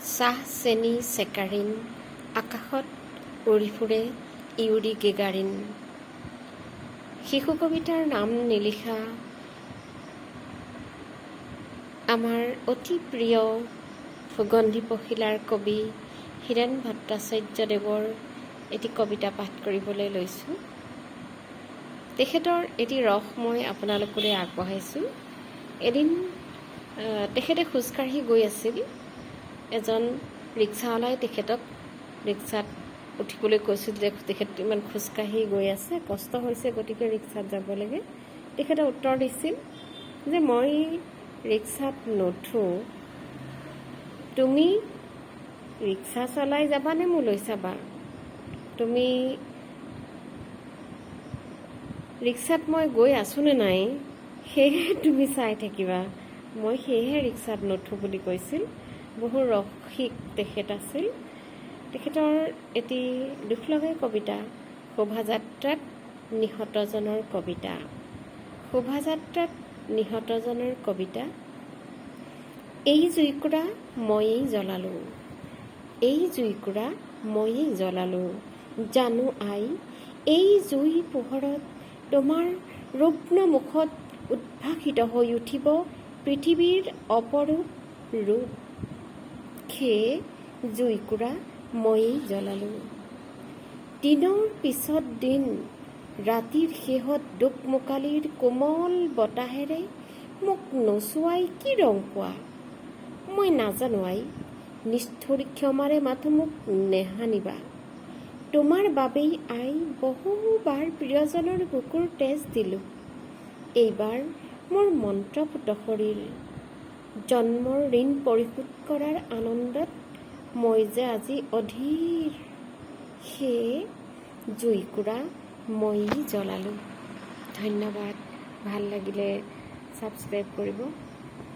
চাহ চেনি চেকাৰিন আকাশত উৰি ফুৰে ইউৰি গেগাৰিন। শিশু কবিতাৰ নাম নিলিখা আমাৰ অতি প্ৰিয় সুগন্ধি পখিলাৰ কবি হীৰেণ ভট্টাচাৰ্যদেৱৰ এটি কবিতা পাঠ কৰিবলৈ লৈছোঁ। তেখেতৰ এটি ৰস মই আপোনালোকলৈ আগবঢ়াইছোঁ। এদিন তেখেতে খোজকাঢ়ি গৈ আছিল। এজন ৰিক্সাৱালাই তেখেতক ৰিক্সাত উঠিবলৈ কৈছিল যে তেখেত ইমান খোজকাঢ়ি গৈ আছে কষ্ট হৈছে গতিকে ৰিক্সাত যাব লাগে। তেখেতে উত্তৰ দিছিল যে মই ৰিক্সাত নুঠোঁ তুমি ৰিক্সা চলাই যাবানে মোলৈ চাবা তুমি ৰিক্সাত মই গৈ আছোনে নাই সেয়েহে তুমি চাই থাকিবা। মই সেয়েহে ৰিক্সাত নুঠোঁ বুলি কৈছিল। বহু ৰসিক তেখেত আছিল। তেখেতৰ এটি দুখ লগা কবিতা শোভাযাত্ৰাত নিহতজনৰ কবিতা। শোভাযাত্ৰাত নিহতজনৰ কবিতা এই জুইকুৰা ময়েই জ্বলালোঁ এই জুইকুৰা ময়েই জ্বলালোঁ জানো আই এই জুই পোহৰত তোমাৰ ৰুগ্ন মুখত উদ্ভাসিত হৈ উঠিব পৃথিৱীৰ অপৰূপ ৰূপ। সেয়ে জুইকুৰা ময়েই জ্বলালোঁ। দিনৰ পিছত দিন ৰাতিৰ শেহত দোকমোকালিৰ কোমল বতাহেৰে মোক নচুৱাই কি ৰং পোৱা মই নাজানো আই নিষ্ঠুৰ ক্ষমাৰে মাথো মোক নেহানিবা। তোমাৰ বাবেই আই বহুবাৰ প্ৰিয়জনৰ বুকুৰ তেজ দিলোঁ। এইবাৰ মোৰ মন্ত্ৰপুত শৰীৰ জন্মৰ ঋণ পৰিশোধ কৰাৰ আনন্দত মই যে আজি অধীৰ সেয়ে জুইকুৰা ময়েই জ্বলালোঁ। ধন্যবাদ। ভালো লাগিলে ছাবস্ক্ৰাইব কৰিব।